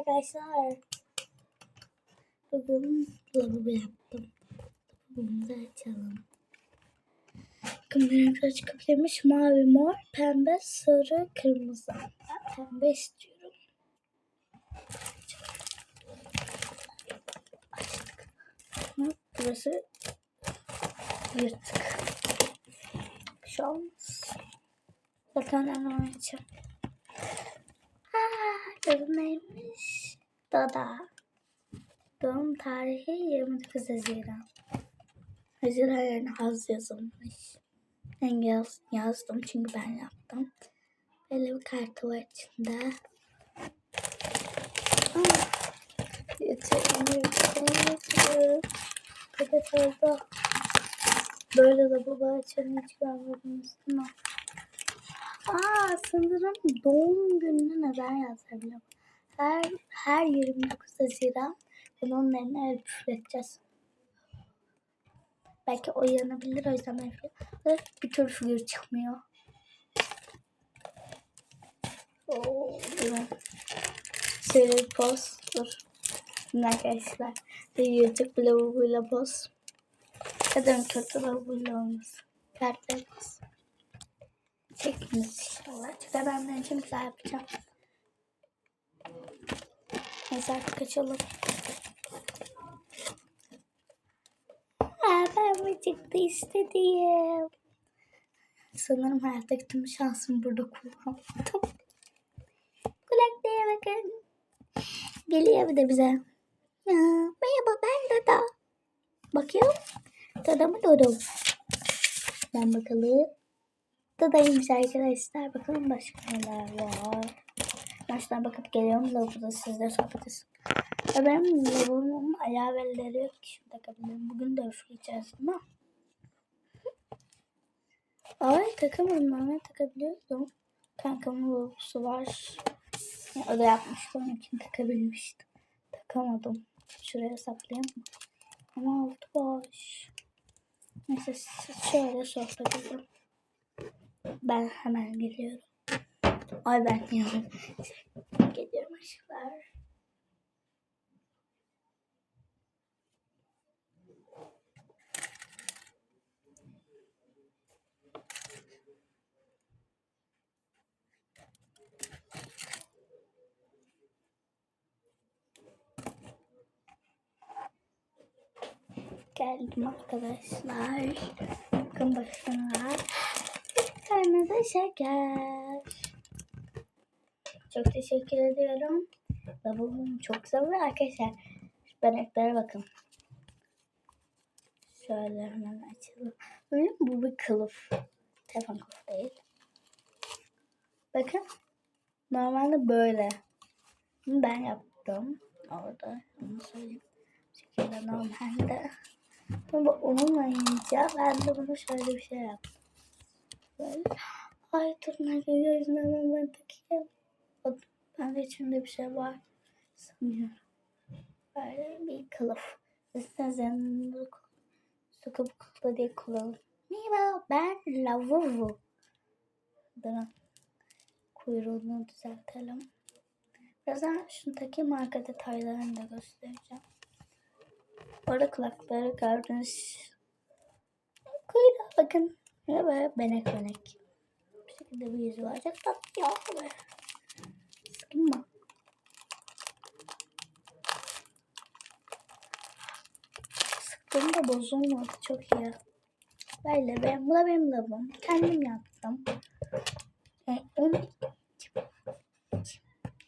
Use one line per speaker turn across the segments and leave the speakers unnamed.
arkadaşlar. Bugün lavabo yaptım. Bunu açalım. Bakın renkler çıkabilirmiş. Mavi, mor, pembe, sarı, kırmızı. Pembe istiyorum. Burası yırtık. Şey olmaz. Bakın hemen açayım. Adı neymiş? Dada. Doğum tarihi 29 Haziran. Haziran yerine haz yazılmış. Ben yaz, yazdım çünkü ben yaptım. Böyle bir kartı var içinde. Aa, Yeterli. Böyle de baba açanı hiç görmediniz değil? Aa sanırım doğum gününü neden yazabilirim? Her, her 29 Haziran bunun eline el üfleteceğiz. Belki o yanabilir o yüzden ben üfletiyorum. Bir türlü figür çıkmıyor. Oo. Şöyle bir poz. Dur. Şimdi arkadaşlar. YouTube lavabuyla poz. Kadın kötü lavabuyla olmasın. Kartlarımız. Çekiniz inşallah. Çünkü ben bunun için güzel yapacağım. Neyse artık kaçalım. Aa, ben mi çıktı istediğim. Sanırım hayattaki tüm şansımı burada kullandım. Kulaklıya bakın. Geliyor bir de bize. Ya, merhaba ben Dada. Bakıyorum. Dada mı Dodo? Ben bakalım. Dadaymış arkadaşlar. Bakalım başka neler var. Baştan bakıp geliyorum. Lavaboda sizle sohbet edin. Benim lavabomun ayağı ve elleri yok ki. Şimdi takabilirim. Bugün de değil mi? Ay takamadım. Ben takabiliyordum. Kankamın lavabosu var. Ya, o da yapmıştı. Onun için takabilmiştim. Takamadım. Şuraya saplayayım? Ama altı boş. Neyse şöyle sohbet edin. Ben hemen geliyorum. Ay ben diyorum. Geliyorum aşklar. Geldim arkadaşlar. Bakın. Bir de şeker. Çok teşekkür ediyorum. Lavabom çok ve arkadaşlar şu beneklere bakın. Şöyle hemen açalım. Bu bir kılıf. Telefon kılıf değil. Bakın. Normalde böyle. Ben yaptım. Orada. Onu söyleyeyim. Şekilde normalde. Ama onunla yiyince ben de bunu şöyle bir şey yaptım. Ay dur ne geliyor yüzünden ben takayım. Ben de içinde bir şey var sanıyorum. Böyle bir kılıf. Üstüne zeminde sıkıp kılıfla diye kullanılır. Merhaba ben Lavuvu. Durun. Kuyruğunu düzeltelim. Birazdan şunu takayım arka detaylarını da göstereceğim. Orada kulakları gördünüz. Kuyruğa bakın. Böyle benek benek. Bu şekilde bir yüzü var. Çok tatlı ya. Böyle. Sıkayım mı? Sıktım da bozulmadı. Çok iyi. Böyle ben, bu da benim lavabom. Kendim yaptım. E, 10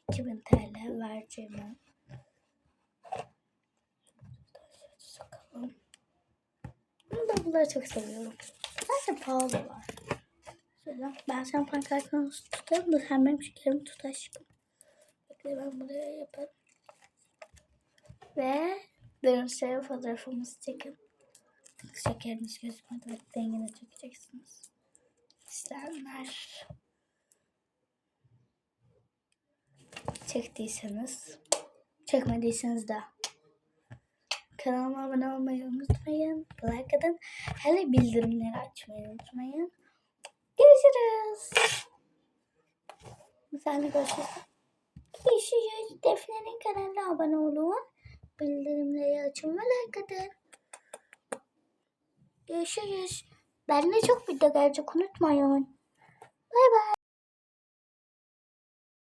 2000 TL vereceğim. Bunu da bunları çok seviyorum. Zaten pahalı var. Şöyle ben sen pankartını tutarım da sen benim şekerimi tut aşkım. Bekle ben buraya yaparım. Ve dönüşe fotoğrafımızı çekin. Şekeriniz gözükmedi dengine çekeceksiniz. İsteyenler çektiyseniz çekmediyseniz de kanalıma abone olmayı unutmayın. Like atın. Hele bildirimleri açmayı unutmayın. Görüşürüz. Güzel görüşürüz. Görüşürüz. Defne Eren'in kanalına abone olun. Bildirimleri açın ve like atın. Görüşürüz. Ben de çok video gelecek unutmayın. Bay bay.